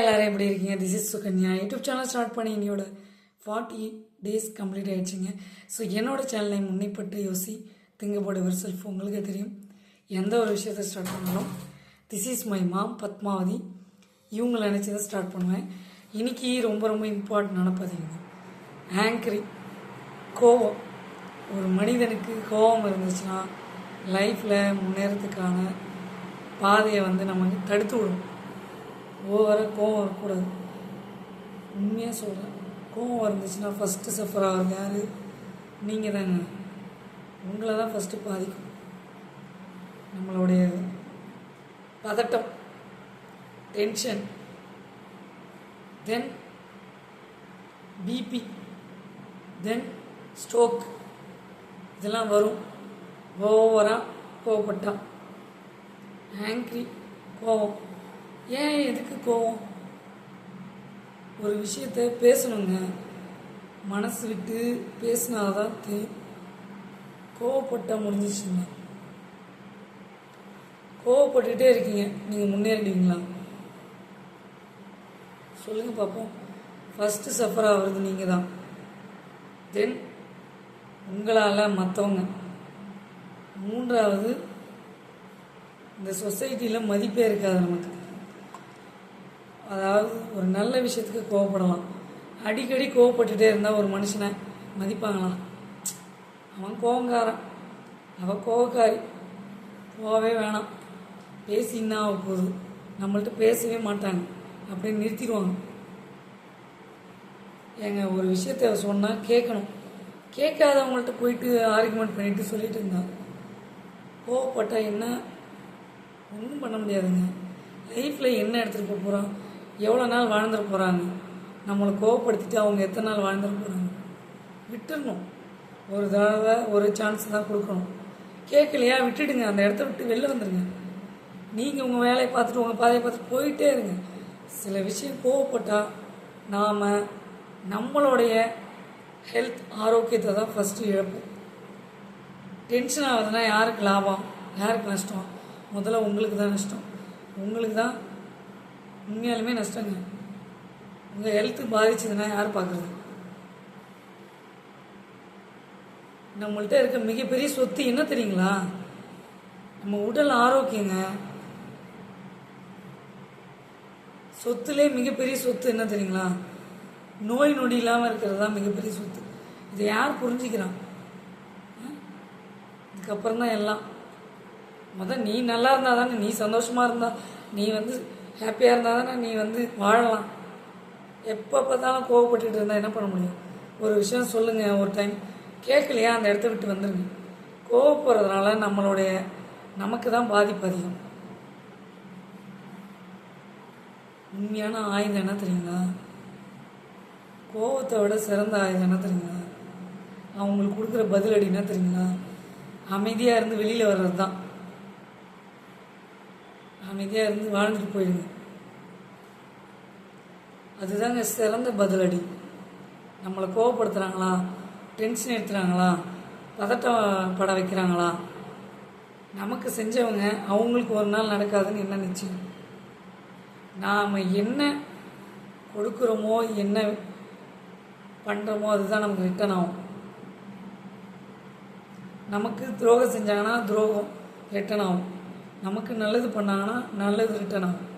எல்லாரும் எப்படி இருக்கீங்க? This is Sukanya. YouTube channel start பண்ணி என்னோட ஃபார்ட்டி டேஸ் கம்ப்ளீட் ஆகிடுச்சிங்க ஸோ என்னோடய சேனலை முன்னைப்பட்டு யோசி திங்கப்போட ஒரு செல்ஃப் உங்களுக்கே தெரியும். எந்த ஒரு விஷயத்தை ஸ்டார்ட் பண்ணாலும் this is my mom Padmavathi. இவங்களை நினச்சி தான் ஸ்டார்ட் பண்ணுவேன். இன்னைக்கு ரொம்ப ரொம்ப இம்பார்ட்டண்டான பதிவுங்க. ஆங்கரி கோவம். ஒரு மனிதனுக்கு கோபம் இருந்துச்சுன்னா லைஃப்பில் முன்னேறத்துக்கான பாதையை வந்து நம்ம தடுத்து விடும் ஓவராக கோவம் வரக்கூடாது. உண்மையாக சொல்கிறேன் கோவம் இருந்துச்சுன்னா ஃபஸ்ட்டு சஃபர் ஆகுறது யார்? நீங்கள் தாங்க உங்களை தான் ஃபஸ்ட்டு பாதிக்கும். நம்மளுடைய பதட்டம் tension then BP then stroke இதெல்லாம் வரும். ஓவராக கோவப்பட்டா. ஆங்க்ரி கோவம். ஏன் எதுக்கு கோவம்? ஒரு விஷயத்த பேசணுங்க. மனசு விட்டு பேசினாதான் தெரியும். கோவப்பட்ட முடிஞ்சிச்சுங்க கோவப்பட்டுட்டே இருக்கீங்க. நீங்கள் முன்னேறிடுவீங்களா சொல்லுங்கள் பார்ப்போம் ஃபஸ்ட்டு சஃபர் ஆகிறது நீங்கள் தான் தென் உங்களால் மற்றவங்க மூன்றாவது இந்த சொசைட்டியில் மதிப்பே இருக்காது நமக்கு. அதாவது ஒரு நல்ல விஷயத்துக்கு கோவப்படலாம். அடிக்கடி கோவப்பட்டுட்டே இருந்தால் ஒரு மனுஷனை மதிப்பாங்களாம் அவன் கோவங்காரன் அவன் கோவக்காரி. போகவே வேணாம். பேசி என்ன ஆக போகுது? நம்மள்ட்ட பேசவே மாட்டாங்க. அப்படின்னு நிறுத்திடுவாங்க. ஏங்க ஒரு விஷயத்த சொன்னால் கேட்கணும் கேட்காதவங்கள்ட்ட போயிட்டு ஆர்குமெண்ட் பண்ணிட்டு சொல்லிட்டு இருந்தான் கோவப்பட்டா என்ன? ஒன்றும் பண்ண முடியாதுங்க. லைஃப்பில் என்ன எடுத்துகிட்டு போக போகிறான் எவ்வளோ நாள் வாழ்ந்துட போகிறாங்க நம்மளை கோவப்படுத்திட்டு அவங்க எத்தனை நாள் வாழ்ந்துட போகிறாங்க விட்டுடணும் ஒரு தடவை ஒரு சான்ஸ் தான் கொடுக்கணும். கேட்கலையா? விட்டுடுங்க. அந்த இடத்த விட்டு வெளில வந்துடுங்க நீங்கள் உங்கள் வேலையை பார்த்துட்டு உங்கள் பாதையை பார்த்துட்டு போயிட்டே இருங்க. சில விஷயம் கோவப்பட்டால் நாம் நம்மளுடைய ஹெல்த் ஆரோக்கியத்தை தான் ஃபஸ்ட்டு இழப்போம். டென்ஷன் ஆகுதுன்னா யாருக்கு லாபம்? யாருக்கு நஷ்டம்? முதல்ல உங்களுக்கு தான் நஷ்டம். உங்களுக்கு தான் உண்மையாலுமே நஷ்டங்க. உங்கள் ஹெல்த்து பாதிச்சதுன்னா யார் பார்க்குறது நம்மள்கிட்ட இருக்க மிகப்பெரிய சொத்து என்ன தெரியுங்களா? நம்ம உடல் ஆரோக்கியங்க. சொத்துலே மிகப்பெரிய சொத்து என்ன தெரியுங்களா? நோய் நொடி இல்லாமல் இருக்கிறது தான் மிகப்பெரிய சொத்து. இதை யார் புரிஞ்சுக்கிறான் இதுக்கப்புறம் தான் எல்லாம். மொதல் நீ நல்லா இருந்தால் தானே நீ சந்தோஷமாக இருந்தா நீ வந்து ஹாப்பியாக இருந்தால் தானே நீ வந்து வாழலாம். எப்போ பார்த்தாலும் கோவப்பட்டுட்டு இருந்தால் என்ன பண்ண முடியும்? ஒரு விஷயம் சொல்லுங்கள் ஒரு டைம் கேட்கலையா? அந்த இடத்த விட்டு வந்துடுங்க கோவப்படுறதுனால நம்மளுடைய நமக்கு தான் பாதிப்பு அதிகம். உண்மையான ஆயுதம் என்ன தெரியுங்களா? கோவத்தை விட சிறந்த ஆயுதம் என்ன தெரியுங்களா? அவங்களுக்கு கொடுக்குற பதிலடி என்ன தெரியுங்களா? அமைதியாக இருந்து வெளியில் வர்றது தான் அமைதியாக இருந்து வாழ்ந்துட்டு போயிடுங்க அதுதாங்க சிறந்த பதிலடி. நம்மளை கோவப்படுத்துகிறாங்களா டென்ஷன் எடுத்துகிறாங்களா பதட்டம் பட வைக்கிறாங்களா? நமக்கு செஞ்சவங்க அவங்களுக்கு ஒரு நாள் நடக்காதுன்னு என்ன நிச்சயம்? நாம் என்ன கொடுக்குறோமோ என்ன பண்ணுறோமோ அதுதான் நமக்கு ரிட்டர்ன் ஆகும். நமக்கு துரோகம் செஞ்சாங்கன்னா துரோகம் ரிட்டர்ன் ஆகும். நமக்கு நல்லது பண்ணாங்கன்னா நல்லது ரிட்டர்ன் ஆகும்.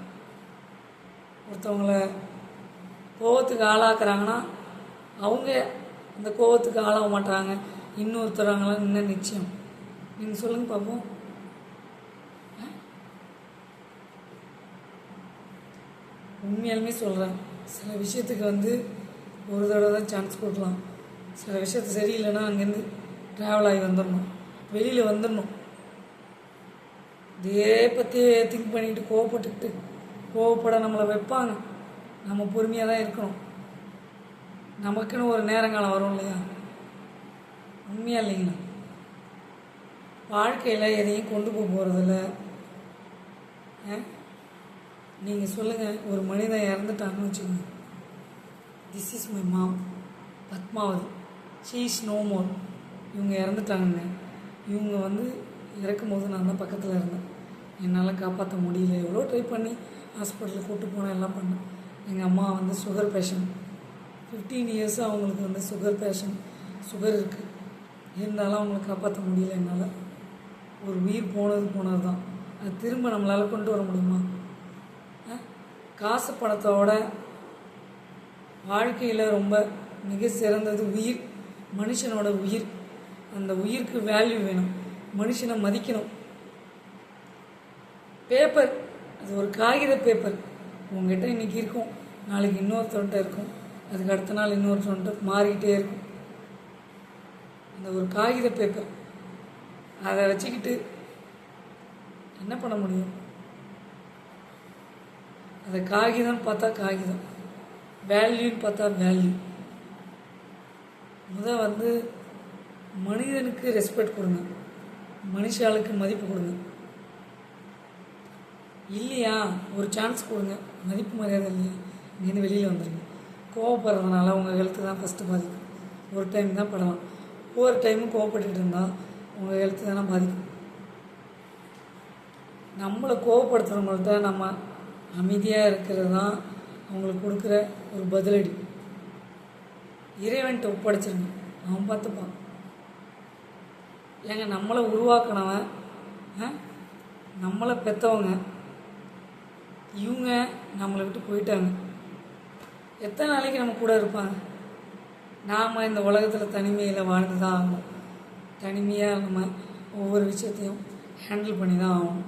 ஒருத்தவங்கள கோவத்துக்கு ஆளாக்குறாங்கன்னா அவங்க அந்த கோபத்துக்கு ஆளாக மாட்டாங்க. இன்னொருத்தராங்களா இன்னும் நிச்சயம். நீங்கள் சொல்லுங்கள் பார்ப்போம் உண்மையாலுமே சொல்கிறேன் சில விஷயத்துக்கு வந்து ஒரு தடவை தான் சான்ஸ் கொடுக்கலாம். சில விஷயத்து சரியில்லைன்னா அங்கேருந்து ட்ராவல் ஆகி வந்துடணும் வெளியில் வந்துடணும் இதே பற்றியே திங்க் பண்ணிட்டு கோவப்பட்டுக்கிட்டு கோவப்பட நம்மளை வைப்பாங்க. நம்ம பொறுமையாக தான் இருக்கணும். நமக்குன்னு ஒரு நேரங்காலம் வரும் இல்லையா? உண்மையாக இல்லைங்களா? வாழ்க்கையில் எதையும் கொண்டு போக போகிறதில்ல நீங்கள் சொல்லுங்கள் ஒரு மனிதன் இறந்துட்டான்னு வச்சுக்கோங்க. This is my mom Padmavathi. She no more இவங்க இறந்துட்டாங்கன்னு. இவங்க வந்து இறக்கும்போது நான் தான் பக்கத்தில் இருந்தேன். என்னால் காப்பாற்ற முடியல. எவ்வளோ ட்ரை பண்ணி ஹாஸ்பிட்டலுக்கு கூப்பிட்டு போனேன் எல்லாம் பண்ணேன். எங்கள் அம்மா வந்து சுகர் பேஷண்ட் ஃபிஃப்டீன் இயர்ஸாக அவங்களுக்கு வந்து சுகர் பேஷண்ட் சுகர் இருக்குது இருந்தாலும் அவங்கள காப்பாற்ற முடியல. என்னால் ஒரு உயிர் போனது போனது தான் அது திரும்ப நம்மளால் கொண்டு வர முடியுமா? காசு பணத்தோட வாழ்க்கையில் ரொம்ப மிக சிறந்தது உயிர். மனுஷனோட உயிர். அந்த உயிருக்கு வேல்யூ வேணும். மனுஷனை மதிக்கணும். பேப்பர். அது ஒரு காகித பேப்பர். உங்ககிட்ட இன்னைக்கு இருக்கும். நாளைக்கு இன்னொருத்தவன்ட்ட இருக்கும். அதுக்கு அடுத்த நாள் இன்னொருத்தவன்ட்ட மாறிக்கிட்டே இருக்கும். அந்த ஒரு காகித பேப்பர். அதை வச்சுக்கிட்டு என்ன பண்ண முடியும்? அந்த காகிதம்னு பார்த்தா காகிதம். வேல்யூன்னு பார்த்தா வேல்யூ. முத வந்து மனிதனுக்கு ரெஸ்பெக்ட் கொடுங்க. மனுஷாளுக்கு மதிப்பு கொடுங்க. இல்லையா? ஒரு சான்ஸ் கொடுங்க. மதிப்பு மரியாதை இல்லையா. இங்கேருந்து வெளியில் வந்துடுங்க கோவப்படுறதுனால உங்கள் ஹெல்த்து தான் ஃபஸ்ட்டு பாதிக்கும். ஒரு டைம் தான் படலாம். ஒவ்வொரு டைமும் கோவப்பட்டுட்டு இருந்தால் உங்கள் ஹெல்த்து தானே பாதிக்கும். நம்மளை கோவப்படுத்துகிறவங்கள்ட்ட நம்ம அமைதியாக இருக்கிறது தான் அவங்களுக்கு கொடுக்குற ஒரு பதிலடி. இறைவன்கிட்ட ஒப்படைச்சிருங்க. அவன் பார்த்துப்பான். ஏங்க நம்மளை உருவாக்கினவன் ஆ? நம்மளை பெற்றவங்க இவங்க நம்மளை விட்டு போயிட்டாங்க. எத்தனை நாளைக்கு நம்ம கூட இருப்பாங்க? நாம் இந்த உலகத்தில் தனிமையில் வாழ்ந்து தான் ஆகணும். தனிமையாக நம்ம ஒவ்வொரு விஷயத்தையும் ஹேண்டில் பண்ணி தான் ஆகணும்.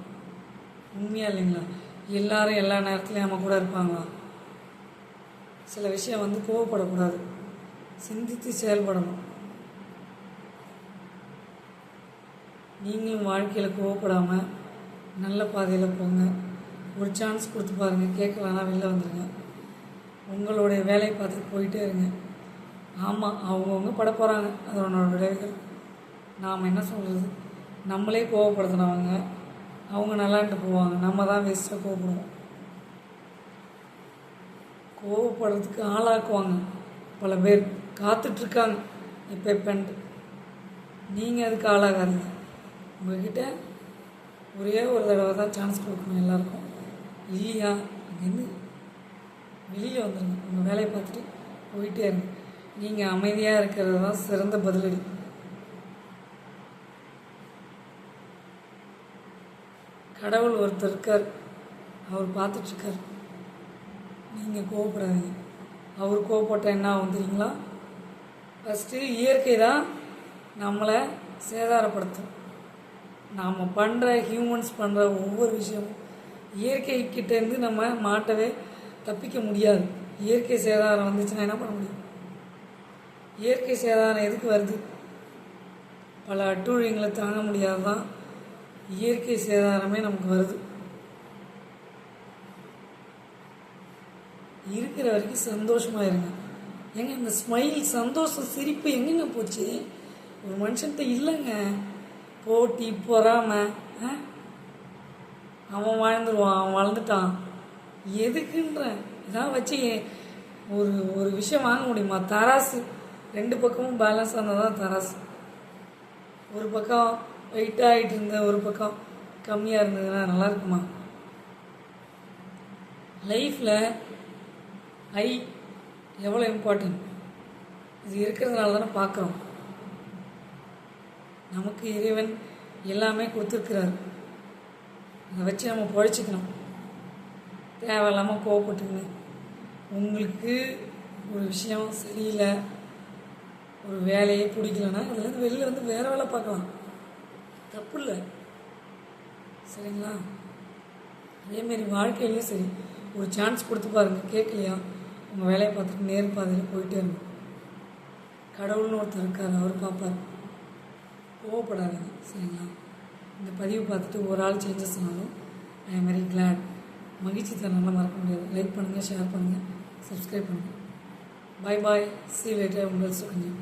உண்மையாக இல்லைங்களா? எல்லாரும் எல்லா நேரத்துலையும் நம்ம கூட இருப்பாங்களா? சில விஷயம் வந்து கோவப்படக்கூடாது. சிந்தித்து செயல்படணும். நீங்களும் வாழ்க்கையில் கோவப்படாமல் நல்ல பாதையில் போங்க. ஒரு சான்ஸ் கொடுத்து பாருங்கள் கேட்கலன்னா வெளில வந்துடுங்க உங்களுடைய வேலையை பார்த்துட்டு போயிட்டே இருங்க. ஆமாம் அவங்கவுங்க பட போகிறாங்க அதனோட விளைவுகள். நாம் என்ன சொல்கிறது நம்மளே கோவப்படுத்தினவங்க. அவங்க நல்லான்ட்டு போவாங்க. நம்ம தான் வேஸ்ட்டாக கோவப்படுவோம். கோவப்படுறதுக்கு ஆளாக்குவாங்க. பல பேர் காத்துட்ருக்காங்க இப்போ இப்போன்ட்டு நீங்கள் அதுக்கு ஆளாகாதீங்க. உங்கள்கிட்ட ஒரே ஒரு தடவை தான் சான்ஸ் கொடுக்கணும் எல்லாருக்கும். இல்லையா? அங்கேருந்து வெளியில் வந்துடுங்க உங்கள் வேலையை பார்த்துட்டு போயிட்டே இருங்க. நீங்கள் அமைதியாக இருக்கிறது தான் சிறந்த பதிலடி. கடவுள் ஒருத்தர் இருக்கார். அவர் பார்த்துட்ருக்கார். நீங்கள் கோவப்படாதீங்க. அவர் கோவப்பட்டால் என்ன ஆகும் தெரியுங்களா? ஃபஸ்ட்டு இயற்கை தான் நம்மளை சேதாரப்படுத்தும். நாம் பண்ணுற ஹியூமன்ஸ் பண்ணுற ஒவ்வொரு விஷயமும் இயற்கை கிட்டேருந்து நம்ம மாட்டவே தப்பிக்க முடியாது. இயற்கை சேதாரம் வந்துச்சுன்னா என்ன பண்ண முடியும்? இயற்கை சேதாரம் எதுக்கு வருது? பல அட்டூழியங்களை தாங்க முடியாதான் இயற்கை சேதாரமே நமக்கு வருது. இருக்கிற வரைக்கும் சந்தோஷமாக இருங்க. ஏங்க இந்த ஸ்மைல் சந்தோஷம் சிரிப்பு எங்கெங்க போச்சு? ஒரு மனுஷன்கிட்ட இல்லைங்க. போட்டி பொறாமை ஆ? அவன் வாழ்ந்துருவான் அவன் வளர்ந்துட்டான். எதுக்குன்றேன் இதான் வச்சு ஒரு ஒரு விஷயம் வாங்க முடியுமா? தராசு. ரெண்டு பக்கமும் பேலன்ஸ் ஆனால் தான் தராசு. ஒரு பக்கம் வெயிட்டாக ஆகிட்டு இருந்த ஒரு பக்கம் கம்மியாக இருந்ததுன்னா நல்லா இருக்குமா? லைஃப்பில் ஐ எவ்வளோ இம்பார்ட்டன்ட் இது இருக்கிறதுனால தானே பார்க்குறோம். நமக்கு இறைவன் எல்லாமே கொடுத்துருக்கிறார். அதை வச்சு நம்ம பொழைச்சிக்கணும். தேவையில்லாமல் கோவப்பட்டுக்கின்னு உங்களுக்கு ஒரு விஷயம் சரியில்லை ஒரு வேலையே பிடிக்கலன்னா அதுலேருந்து வெளியில் வந்து வேறு வேலை பார்க்கலாம். தப்பு இல்லை சரிங்களா அதேமாரி வாழ்க்கையிலையும் சரி. ஒரு சான்ஸ் கொடுத்து பாருங்கள் கேட்கலையா? உங்கள் வேலையை பார்த்துட்டு நேர் பாதையில் போயிட்டே இருங்க. கடவுள்னு ஒருத்தர் இருக்கார். அவர் பார்ப்பார். கோவப்படாதீங்க. சரிங்களா? இந்த பதிவு பார்த்துட்டு ஒரு ஆள் சேஞ்சஸ் ஆனாலும் ஐ எம் வெரி கிளாட் மகிழ்ச்சி தரனால மறக்க முடியாது லைக் பண்ணுங்கள் ஷேர் பண்ணுங்கள் சப்ஸ்கிரைப் பண்ணுங்கள் பாய் பாய் சி லேட்டர் உங்கள் சுகன்யா